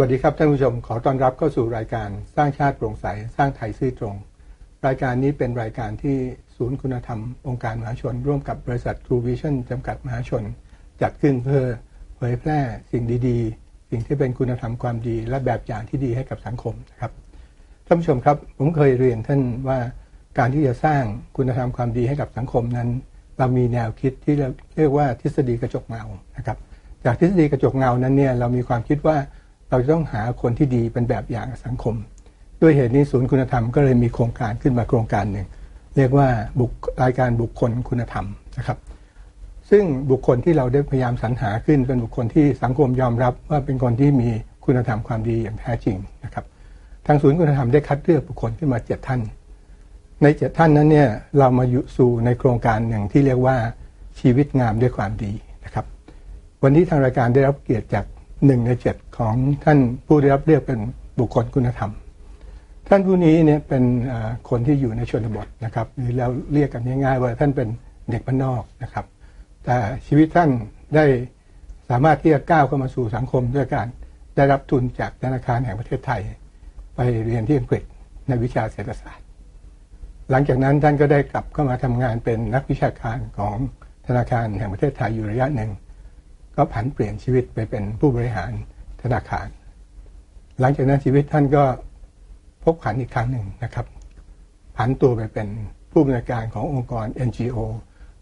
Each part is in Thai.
วัสดีครับท่านผู้ชมขอต้อนรับเข้าสู่รายการสร้างชาติโปร่งใส สร้างไทยซื่อตรง รายการนี้เป็นรายการที่ศูนย์คุณธรรม องค์การมหาชน ร่วมกับบริษัท True Vision จำกัดมหาชน จัดขึ้นเพื่อเผยแพร่สิ่งดีๆ สิ่งที่เป็นคุณธรรมความดี และแบบอย่างที่ดีให้กับสังคมนะครับท่านผู้ชมครับ ผมเคยเรียนท่านว่าการที่จะสร้างคุณธรรมความดีให้กับสังคมนั้น เรามีแนวคิดที่เรียกว่าทฤษฎีกระจกเงานะครับจากทฤษฎีกระจกเงานั้นเนี่ยเรามีความคิดว่า เราจะต้องหาคนที่ดีเป็นแบบอย่างสังคม ด้วยเหตุนี้ศูนย์คุณธรรมก็เลยมีโครงการขึ้นมาโครงการหนึ่ง เรียกว่าบุครายการบุคคลคุณธรรมนะครับ ซึ่งบุคคลที่เราได้พยายามสรรหาขึ้นเป็นบุคคลที่สังคมยอมรับว่าเป็นคนที่มีคุณธรรมความดีอย่างแท้จริงนะครับ ทางศูนย์คุณธรรมได้คัดเลือกบุคคลขึ้นมาเจ็ดท่าน ในเจ็ดท่านนั้นเนี่ยเรามาอยู่สู่ในโครงการหนึ่งที่เรียกว่าชีวิตงามด้วยความดีนะครับ วันนี้ทางรายการได้รับเกียรติจาก หนึ่งในเจ็ดของท่านผู้ได้รับเลือกเป็นบุคคลคุณธรรม ท่านผู้นี้เนี่ยเป็นคนที่อยู่ในชนบทนะครับหรือเราเรียกกันง่ายๆว่าท่านเป็นเด็กบ้านนอกนะครับ แต่ชีวิตท่านได้สามารถที่จะก้าวเข้ามาสู่สังคมด้วยการได้รับทุนจากธนาคารแห่งประเทศไทย ไปเรียนที่อังกฤษในวิชาเศรษฐศาสตร์ หลังจากนั้นท่านก็ได้กลับเข้ามาทำงานเป็นนักวิชาการของธนาคารแห่งประเทศไทยอยู่ระยะหนึ่ง ก็ผันเปลี่ยนชีวิตไปเป็นผู้บริหารธนาคาร หลังจากนั้นชีวิตท่านก็พบผันอีกครั้งหนึ่งนะครับ ผันตัวไปเป็นผู้บริการขององค์กร NGO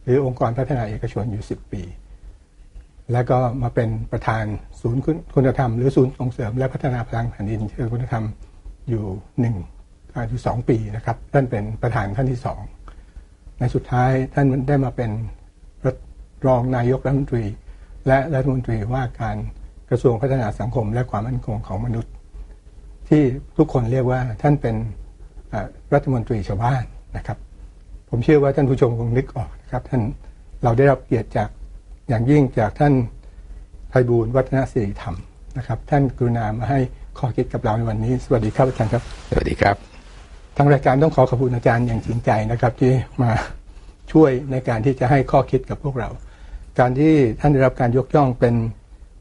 หรือองค์กรพัฒนาเอกชนอยู่ 10 ปี แล้วก็มาเป็นประธานศูนย์คุณธรรมหรือศูนย์ส่งเสริมและพัฒนาพลังแผ่นดินเชิงคุณธรรมอยู่หนึ่งอยู่สองปีนะครับ ท่านเป็นประธานท่านที่สองในสุดท้ายท่านได้มาเป็นรองนายกรัฐมนตรี และรัฐมนตรีว่าการกระทรวงพัฒนาสังคม และความมั่นคงของมนุษย์ ที่ทุกคนเรียกว่าท่านเป็นรัฐมนตรีชาวบ้านนะครับ ผมเชื่อว่าท่านผู้ชมคงนึกออกนะครับ ท่านเราได้รับเกียรติจากอย่างยิ่งจากท่านไพบูลวัฒนศิริธรรมนะครับ ท่านกรุณามาให้ข้อคิดกับเราในวันนี้ สวัสดีครับอาจารย์ครับ สวัสดีครับ ทางรายการต้องขอขอบคุณอาจารย์อย่างจริงใจนะครับ ที่มาช่วยในการที่จะให้ข้อคิดกับพวกเรา การที่ท่านได้รับการยกย่องเป็น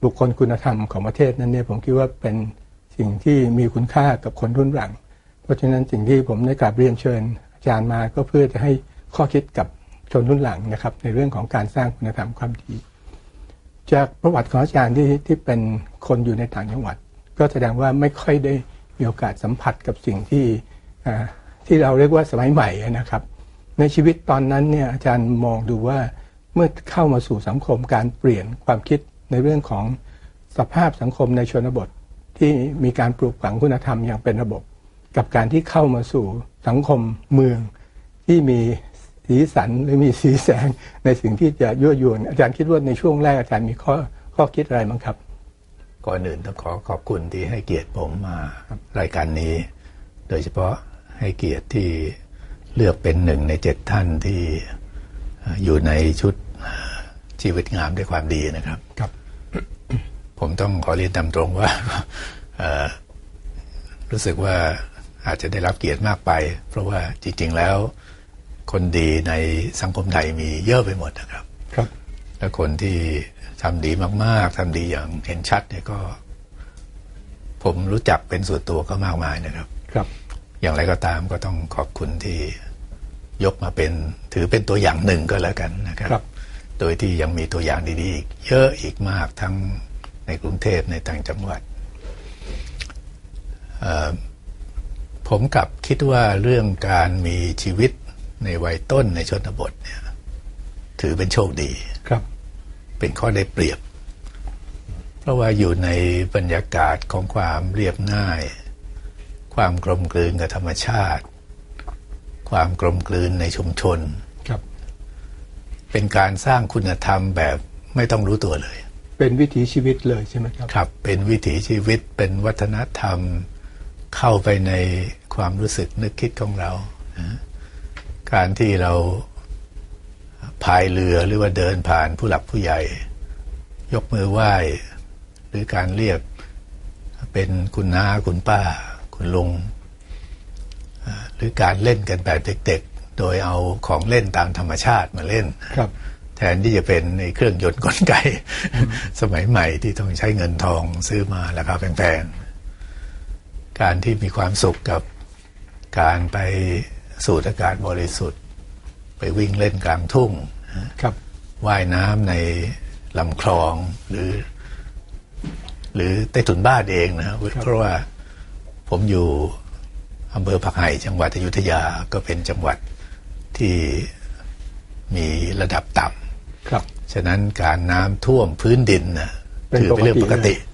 บุคคลคุณธรรมของประเทศนั้นเนี่ยผมคิดว่าเป็นสิ่งที่มีคุณค่ากับคนรุ่นหลัง เพราะฉะนั้นสิ่งที่ผมได้กราบเรียนเชิญอาจารย์มาก็เพื่อจะให้ข้อคิดกับชนรุ่นหลังนะครับ ในเรื่องของการสร้างคุณธรรมความดี จากประวัติของอาจารย์ที่ที่เป็นคนอยู่ในต่างจังหวัด ก็แสดงว่าไม่ค่อยได้มีโอกาสสัมผัสกับสิ่งที่ที่เราเรียกว่าสมัยใหม่นะครับ ในชีวิตตอนนั้นเนี่ยอาจารย์มองดูว่า เมื่อเข้ามาสู่สังคมการเปลี่ยนความคิดในเรื่องของสภาพสังคมในชนบทที่มีการปลูกฝังคุณธรรมอย่างเป็นระบบ กับการที่เข้ามาสู่สังคมเมืองที่มีสีสันหรือมีสีแสงในสิ่งที่จะยั่วยวน อาจารย์คิดว่าในช่วงแรกอาจารย์มีข้อข้อคิดอะไรบ้างครับ ก่อนอื่นต้องขอขอบคุณที่ให้เกียรติผมมารายการนี้ โดยเฉพาะให้เกียรติที่เลือกเป็นหนึ่งในเจ็ดท่านที่อยู่ในชุด ชีวิตงามด้วยความดีนะครับครับ ผมต้องขอเรียนตามตรงว่ารู้สึกว่าอาจจะได้รับเกียรติมากไป เพราะว่าจริง ๆ แล้ว คนดีในสังคมไทยมีเยอะไปหมดนะครับ ครับ และคนที่ทำดีมากๆทำดีอย่างเห็นชัดเนี่ยก็ ผมรู้จักเป็นส่วนตัวก็มากมายนะครับ ครับ อย่างไรก็ตามก็ต้องขอบคุณที่ยกมาเป็นถือเป็นตัวอย่างหนึ่งก็แล้วกันนะครับรบ โดยที่ยังมีตัวอย่างดีๆอีกเยอะอีกมากทั้งในกรุงเทพในต่างจังหวัด ผมกลับคิดว่าเรื่องการมีชีวิตในวัยต้นในชนบทเนี่ยถือเป็นโชคดีครับ เป็นข้อได้เปรียบ เพราะว่าอยู่ในบรรยากาศของความเรียบง่าย ความกลมกลืนกับธรรมชาติ ความกลมกลืนในชุมชนครับ เป็นการสร้างคุณธรรมแบบไม่ต้องรู้ตัวเลย เป็นวิถีชีวิตเลยใช่ไหมครับครับ เป็นวิถีชีวิตเป็นวัฒนธรรมเข้าไปในความรู้สึกนึกคิดของเรา การที่เราพายเรือหรือว่าเดินผ่านผู้หลักผู้ใหญ่ ยกมือไหว้ หรือการเรียกเป็นคุณน้าคุณป้า คุณลุงหรือการเล่นกันแบบเด็กๆ โดยเอาของเล่นตามธรรมชาติมาเล่นครับแทนที่จะเป็นในเครื่องยนต์กลไก สมัยใหม่ที่ต้องใช้เงินทองซื้อมาราคาแพงการที่มีความสุขกับการไปสูดอากาศบริสุทธิ์ ไปวิ่งเล่นกลางทุ่งครับว่ายน้ำในลำคลองหรือ หรือใต้ถุนบ้านเองนะครับเพราะว่าผมอยู่อำเภอผักไห่จังหวัดอยุธยาก็เป็นจังหวัด ที่มีระดับต่ำครับ ฉะนั้นการน้ำท่วมพื้นดินนะเป็นถือเป็นเรื่องปปกกติติ